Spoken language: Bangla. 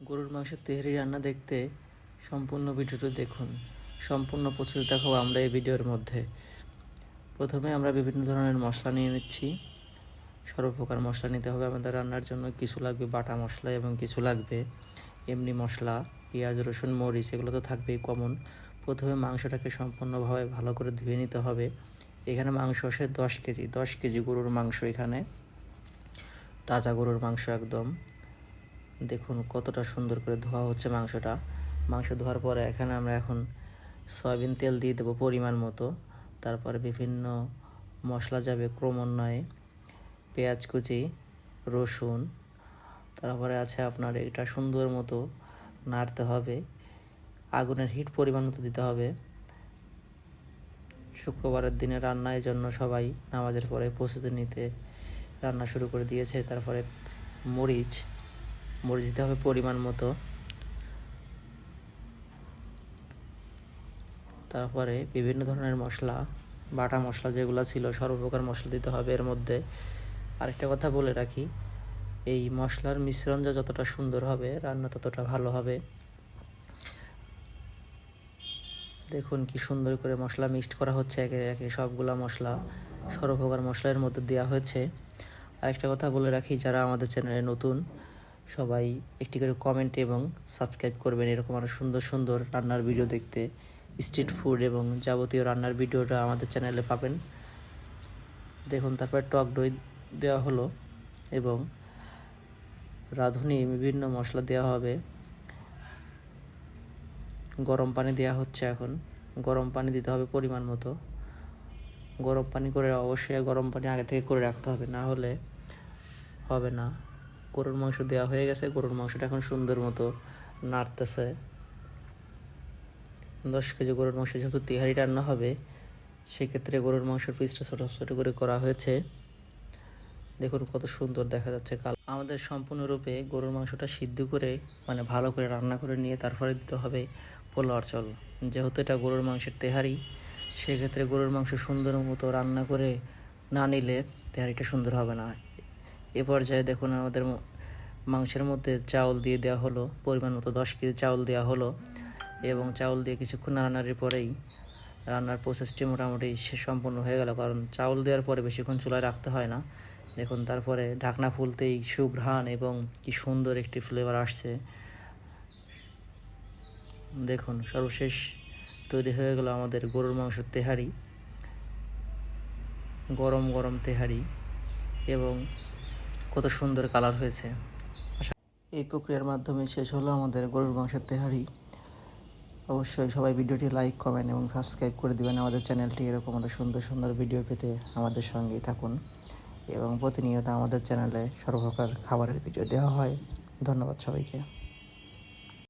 গরুর মাংসের তেহারি রান্না দেখতে সম্পূর্ণ ভিডিওটি দেখুন। সম্পূর্ণ প্রসেস দেখাবো আমরা এই ভিডিওর মধ্যে। প্রথমে আমরা বিভিন্ন ধরনের মশলা নিয়ে নিচ্ছি। সর্বপ্রকার মশলা নিতে হবে। আমাদের রান্নার জন্য কিছু লাগবে বাটা মশলা এবং কিছু লাগবে এমনি মশলা, পেঁয়াজ, রসুন, মরিচ, এগুলো তো থাকবেই কমন প্রথমে মাংসটাকে সম্পূর্ণভাবে ভালো করে ধুয়ে নিতে হবে। এখানে মাংস আসে দশ কেজি। দশ কেজি গরুর মাংস এখানে। তাজা গরুর মাংস একদম। দেখুন কতটা সুন্দর করে ধোয়া হচ্ছে মাংসটা। মাংস ধোয়ার পরে এখানে আমরা এখন সয়াবিন তেল দিয়ে দেবো পরিমাণ মতো। তারপরে বিভিন্ন মশলা যাবে ক্রমান্বয়ে পেঁয়াজ কুচি, রসুন। তারপরে আছে আপনার এটা সুন্দর মতো নাড়তে হবে। আগুনের হিট পরিমাণ মতো দিতে হবে। শুক্রবারের দিনে রান্নার জন্য সবাই নামাজের পরে প্রস্তুতি নিতে রান্না শুরু করে দিয়েছে। তারপরে মরিচ মরিচ দিতে হবে পরিমাণ মতো। তারপরে বিভিন্ন ধরনের মশলা, বাটা মশলা যেগুলো ছিল, সর্বপ্রকার মশলা দিতে হবে এর মধ্যে। আরেকটা কথা বলে রাখি, এই মশলার মিশ্রণ যা যতটা সুন্দর হবে, রান্না ততটা ভালো হবে। দেখুন কি সুন্দর করে মশলা মিক্সড করা হচ্ছে, একে একে সবগুলা মশলা সর্বপ্রকার মশলার মধ্যে দেওয়া হয়েছে। আরেকটা কথা বলে রাখি, যারা আমাদের চ্যানেলে নতুন সবাই একটি করে কমেন্ট এবং সাবস্ক্রাইব করবেন। এরকম আরও সুন্দর সুন্দর রান্নার ভিডিও দেখতে। স্ট্রিট ফুড এবং যাবতীয় রান্নার ভিডিওটা আমাদের চ্যানেলে পাবেন। দেখুন, তারপর টক দই দেওয়া হলো এবং রাঁধুনি বিভিন্ন মশলা দেওয়া হবে। গরম পানি দেওয়া হচ্ছে এখন। গরম পানি দিতে হবে পরিমাণ মতো। গরম পানি করে অবশ্যই গরম পানি আগে থেকে করে রাখতে হবে, না হলে হবে না। গরুর মাংস দেওয়া হয়ে গেছে, গরুর মাংসটা এখন সুন্দর মতো নাড়তেছে। দশ কেজি গরুর মাংস যেহেতু তিহারি রান্না হবে, সেক্ষেত্রে গরুর মাংসের পিসটা ছোটো ছোটো করে করা হয়েছে। দেখুন কত সুন্দর দেখা যাচ্ছে কাল। আমাদের সম্পূর্ণরূপে গরুর মাংসটা সিদ্ধ করে মানে ভালো করে রান্না করে নিয়ে তারপরে দিতে হবে পোলাওয়ার চল যেহেতু এটা গরুর মাংসের তেহারি, সেক্ষেত্রে গরুর মাংস সুন্দর মতো রান্না করে না নিলে তেহারিটা সুন্দর হবে না। এ পর্যায়ে দেখুন আমাদের মাংসের মধ্যে চাউল দিয়ে দেওয়া হলো, পরিমাণ মতো দশ কেজি চাউল দেওয়া হলো এবং চাউল দিয়ে কিছুক্ষণ নাড়ানাড়ির পরেই রান্নার প্রসেসটি মোটামুটি সম্পূর্ণ হয়ে গেল। কারণ চাউল দেওয়ার পরে বেশিক্ষণ চুলায় রাখতে হয় না। দেখুন, তারপরে ঢাকনা খুলতেই সুঘ্রাণ এবং কি সুন্দর একটি ফ্লেভার আসছে। দেখুন, সর্বশেষ তৈরি হয়ে গেল আমাদের গরুর মাংসের তেহারি। গরম গরম তেহারি এবং কত সুন্দর কালার হয়েছে। এই প্রক্রিয়ার মাধ্যমে শেষ হলো আমাদের গরুর মাংসের তেহারি। অবশ্যই সবাই ভিডিওটি লাইক কমেন্ট এবং সাবস্ক্রাইব করে দেবেন। আমাদের চ্যানেলটি এরকম আরও সুন্দর সুন্দর ভিডিও পেতে আমাদের সঙ্গেই থাকুন এবং প্রতিনিয়ত আমাদের চ্যানেলে সর্বপ্রকার খাবারের ভিডিও দেওয়া হয়। ধন্যবাদ সবাইকে।